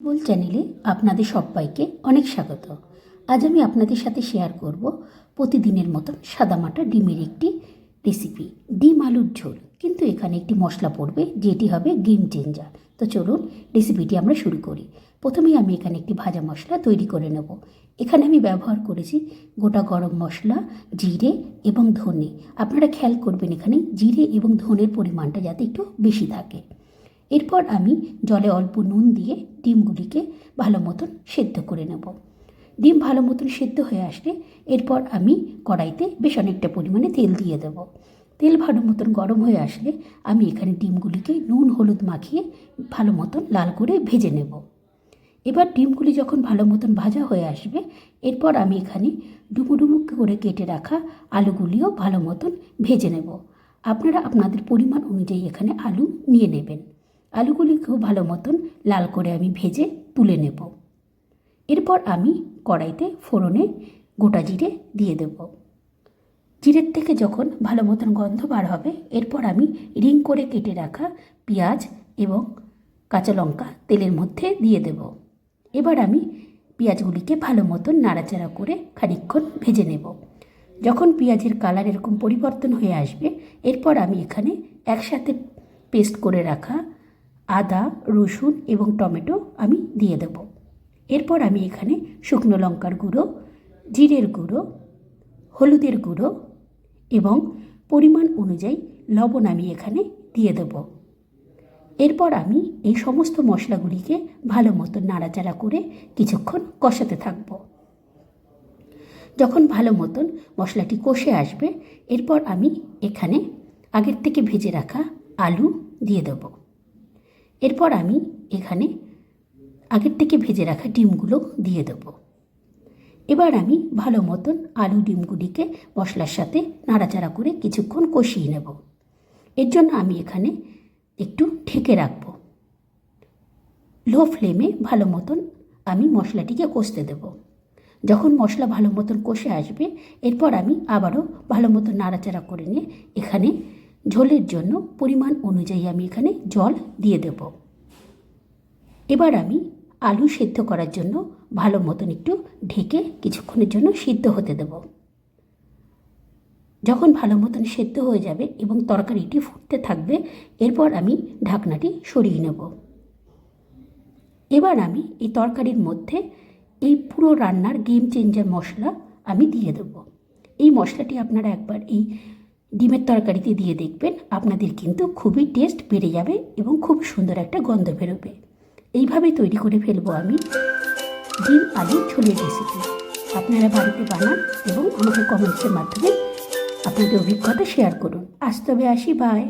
বল চ্যানেলে আপনাদের সবাইকে অনেক স্বাগত। আজ আমি আপনাদের সাথে শেয়ার করব প্রতিদিনের মতন সাদামাটা ডিমের একটি রেসিপি ডিম আলুর ঝোল, কিন্তু এখানে একটি মশলা পড়বে, যেটি হবে গেম চেঞ্জার তো চলুন রেসিপিটি আমরা শুরু করি। প্রথমেই আমি এখানে একটি ভাজা মশলা তৈরি করে নেব। এখানে আমি ব্যবহার করেছি গোটা গরম মশলা, জিরে এবং ধনে। আপনারা খেয়াল করবেন এখানে জিরে এবং ধনের পরিমাণটা যাতে একটু বেশি থাকে। এরপর আমি জলে অল্প নুন দিয়ে ডিমগুলিকে ভালো মতন সেদ্ধ করে নেব। ডিম ভালো মতন সেদ্ধ হয়ে আসলে এরপর আমি কড়াইতে বেশ অনেকটা পরিমাণে তেল দিয়ে দেব। তেল ভালো মতন গরম হয়ে আসলে আমি এখানে ডিমগুলিকে নুন, হলুদ মাখিয়ে ভালো মতন লাল করে ভেজে নেব। এবার ডিমগুলি যখন ভালো মতন ভাজা হয়ে আসবে, এরপর আমি এখানে ডুমু ডুমু করে কেটে রাখা আলুগুলিও ভালো মতন ভেজে নেব। আপনারা আপনাদের পরিমাণ অনুযায়ী এখানে আলু নিয়ে নেবেন। আলুগুলিকেও ভালো মতন লাল করে আমি ভেজে তুলে নেব। এরপর আমি কড়াইতে ফোড়নে গোটা জিরে দিয়ে দেব। জিরের থেকে যখন ভালো মতন গন্ধ বার হবে, এরপর আমি রিং করে কেটে রাখা পেঁয়াজ এবং কাঁচা লঙ্কা তেলের মধ্যে দিয়ে দেব। এবার আমি পেঁয়াজগুলিকে ভালো মতন নাড়াচাড়া করে খানিকক্ষণ ভেজে নেব। যখন পেঁয়াজের কালার এরকম পরিবর্তন হয়ে আসবে, এরপর আমি এখানে একসাথে পেস্ট করে রাখা আদা, রসুন এবং টমেটো আমি দিয়ে দেব। এরপর আমি এখানে শুকনো লঙ্কার গুঁড়ো, জিরের গুঁড়ো, হলুদের গুঁড়ো এবং পরিমাণ অনুযায়ী লবণ আমি এখানে দিয়ে দেব। এরপর আমি এই সমস্ত মশলাগুলিকে ভালো মতো নাড়াচাড়া করে কিছুক্ষণ কষাতে থাকব। যখন ভালো মতন মশলাটি কষে আসবে, এরপর আমি এখানে আগের থেকে ভেজে রাখা আলু দিয়ে দেবো। এরপর আমি এখানে আগের থেকে ভেজে রাখা ডিমগুলো দিয়ে দেব। এবার আমি ভালো মতন আলু ডিমগুলিকে মশলার সাথে নাড়াচাড়া করে কিছুক্ষণ কষিয়ে নেব। এর জন্য আমি এখানে একটু ঢেকে রাখব। লো ফ্লেমে ভালো মতন আমি মশলাটিকে কষতে দেব। যখন মশলা ভালো মতন কষে আসবে, এরপর আমি আবারও ভালো মতন নাড়াচাড়া করে নিয়ে এখানে ঝোলের জন্য পরিমাণ অনুযায়ী আমি এখানে জল দিয়ে দেব। এবার আমি আলু সেদ্ধ করার জন্য ভালো মতন একটু ঢেকে কিছুক্ষণের জন্য সিদ্ধ হতে দেব। যখন ভালো মতন সেদ্ধ হয়ে যাবে এবং তরকারিটি ফুটতে থাকবে, এরপর আমি ঢাকনাটি সরিয়ে নেব। এবার আমি এই তরকারির মধ্যে এই পুরো রান্নার গেম চেঞ্জার মশলা আমি দিয়ে দেব। এই মশলাটি আপনারা একবার এই ডিমের তরকারিতে দিয়ে দেখবেন আপনাদের কিন্তু খুবই টেস্ট বেড়ে যাবে এবং খুব সুন্দর একটা গন্ধ বেরোবে। এইভাবে তৈরি করে ফেলব আমি ডিম আলু ঝোলের রেসিপি আপনারা বাড়িতে বানান এবং আমাকে কমেন্টসের মাধ্যমে আপনাদের অভিজ্ঞতা শেয়ার করুন। আজ তবে আসি বাই